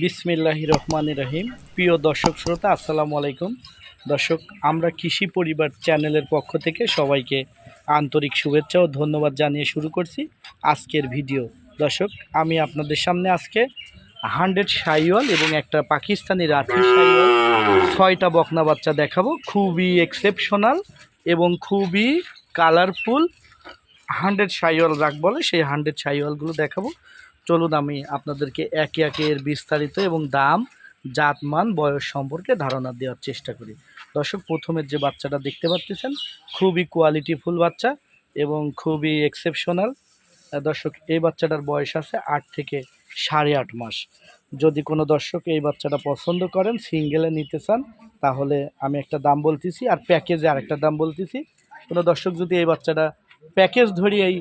বিসমিল্লাহ রহমান রহিম। প্রিয় দর্শক শ্রোতা, আসসালামু আলাইকুম। দর্শক, আমরা কৃষি পরিবার চ্যানেলের পক্ষ থেকে সবাইকে আন্তরিক শুভেচ্ছা ও ধন্যবাদ জানিয়ে শুরু করছি আজকের ভিডিও। দর্শক, আমি আপনাদের সামনে আজকে হান্ড্রেড সাইওয়াল এবং একটা পাকিস্তানি সাইওয়াল ছয়টা বকনা বাচ্চা দেখাবো। খুবই এক্সেপশনাল এবং খুবই কালারফুল হান্ড্রেড সাইওয়াল রাখ বলে, সেই হান্ড্রেড সাইওয়ালগুলো দেখাবো। চলুন আমি আপনাদেরকে একে একে এর বিস্তারিত এবং দাম, জাতমান, বয়স সম্পর্কে ধারণা দেওয়ার চেষ্টা করি। দর্শক প্রথমের যে বাচ্চাটা দেখতে পাচ্ছেন, খুবই কোয়ালিটিফুল বাচ্চা এবং খুবই এক্সেপশনাল দর্শক, এই বাচ্চাটার বয়স আছে আট থেকে সাড়ে আট মাস। যদি কোনো দর্শক এই বাচ্চাটা পছন্দ করেন সিঙ্গেলে নিতে চান, তাহলে আমি একটা দাম বলতেছি আর প্যাকেজে আরেকটা দাম বলতেছি। কোনো দর্শক যদি এই বাচ্চাটা প্যাকেজ ধরি এই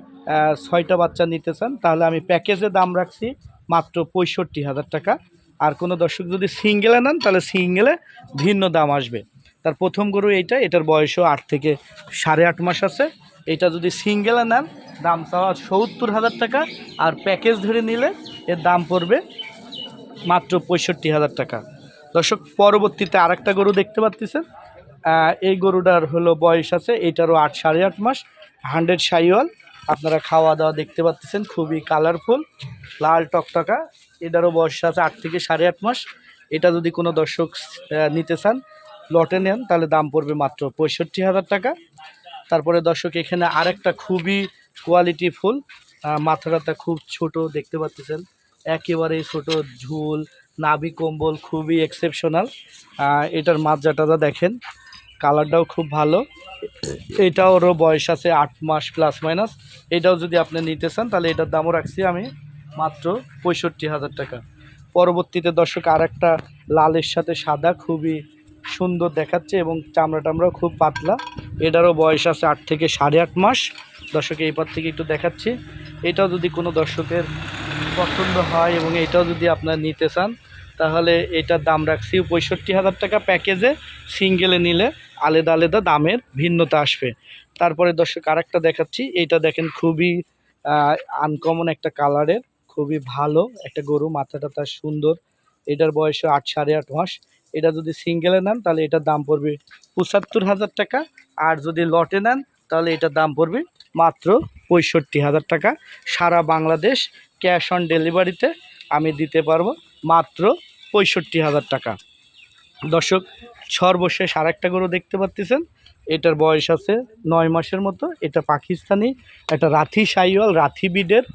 ছয়টা বাচ্চা নিতে চান, তাহলে আমি প্যাকেজে দাম রাখছি মাত্র পঁয়ষট্টি হাজার টাকা। আর কোনো দর্শক যদি সিঙ্গেলে নেন, তাহলে সিঙ্গেলে ভিন্ন দাম আসবে। তার প্রথম গরু এইটা, এটার বয়সও আট থেকে সাড়ে আট মাস আছে। এটা যদি সিঙ্গেলে নেন, দাম চাওয়া সত্তর হাজার টাকা, আর প্যাকেজ ধরে নিলে এর দাম পড়বে মাত্র পঁয়ষট্টি হাজার টাকা। দর্শক, পরবর্তীতে আরেকটা গরু দেখতে পাচ্ছেন এই গরুটার হলো বয়স আছে, এটারও আট সাড়ে আট মাস। হান্ড্রেড সাইওয়াল আপনারা খাওয়া দাওয়া দেখতে পাচ্ছেন, খুবই কালারফুল লাল টকটকা। এটারও বয়স আছে আট থেকে সাড়ে আট মাস। এটা যদি কোনো দর্শক নিতে চান, লটে নেন, তাহলে দাম পড়বে মাত্র পঁয়ষট্টি হাজার টাকা। তারপরে দর্শক, এখানে আরেকটা খুবই কোয়ালিটি ফুল মাথাটা খুব ছোট, দেখতে পাচ্ছেন। একেবারে ছোট ঝুল, নাভি কম্বল, খুবই এক্সেপশনাল এটার মাজাটাটা দেখেন কালারটাও খুব ভালো। ওরও বয়স আছে আট মাস প্লাস মাইনাস এটাও যদি আপনি নিতে চান, তাহলে এটার দামও রাখছি আমি মাত্র পঁয়ষট্টি হাজার টাকা। পরবর্তীতে দর্শক আর একটা লালের সাথে সাদা খুবই সুন্দর দেখাচ্ছে এবং চামড়া টামড়াও খুব পাতলা। এটারও বয়স আছে আট থেকে সাড়ে আট মাস। দর্শক এইবার থেকে একটু দেখাচ্ছি। এটাও যদি কোনো দর্শকের পছন্দ হয় এবং এটাও যদি আপনার নিতে চান, তাহলে এটার দাম রাখছি পঁয়ষট্টি হাজার টাকা প্যাকেজে, সিঙ্গেলে নিলে। আলাদা আলাদা দামের ভিন্নতা আসবে। তারপরে দর্শক আরেকটা দেখাচ্ছি এটা দেখেন খুবই আনকমন একটা কালারের খুবই ভালো একটা গরু, মাথাটা তার সুন্দর। এটার বয়স আট সাড়ে আট মাস। এটা যদি সিঙ্গেলে নেন, তাহলে এটার দাম পড়বে পঁচাত্তর হাজার টাকা। আর যদি লটে নেন, তাহলে এটার দাম পড়বে মাত্র পঁয়ষট্টি হাজার টাকা। সারা বাংলাদেশ ক্যাশ অন ডেলিভারিতে আমি দিতে পারব মাত্র পঁয়ষট্টি হাজার টাকা। দর্শক সর্বশেষ আরেকটা গরু দেখতে পাচ্ছেন এটার বয়স আছে নয় মাসের মতো। এটা পাকিস্তানি একটা রাথি সাইওয়াল রাথি বিডের।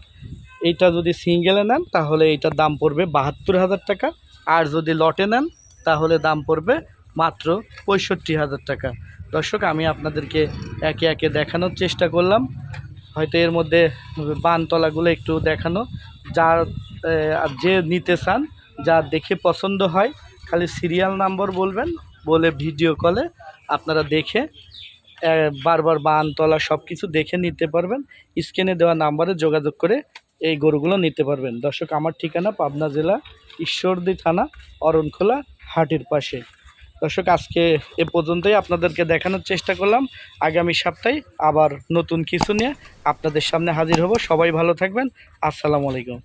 এইটা যদি সিঙ্গেলে নেন তাহলে এইটার দাম পড়বে বাহাত্তর হাজার টাকা। আর যদি লটে নেন তাহলে দাম পড়বে মাত্র পঁয়ষট্টি হাজার টাকা। দর্শক আমি আপনাদেরকে একে একে দেখানোর চেষ্টা করলাম। হয়তো এর মধ্যে বানতলাগুলো একটু দেখানো। আহ, যে নিতে চান যা দেখে পছন্দ হয় খালি সিরিয়াল নাম্বার বলবেন। বলে ভিডিও কলে আপনারা দেখে বারবার বানতলা সব কিছু দেখে নিতে পারবেন। স্ক্রিনে দেওয়া নাম্বারে যোগাযোগ করে এই গরুগুলো নিতে পারবেন। দর্শক, আমার ঠিকানা পাবনা জেলা ঈশ্বরদী থানা, অরণখোলা, হাটের পাশে। দর্শক, আজকে এ পর্যন্তই আপনাদেরকে দেখানোর চেষ্টা করলাম। আগামী সপ্তাহে আবার নতুন কিছু নিয়ে আপনাদের সামনে হাজির হব। সবাই ভালো থাকবেন। আসসালামু আলাইকুম।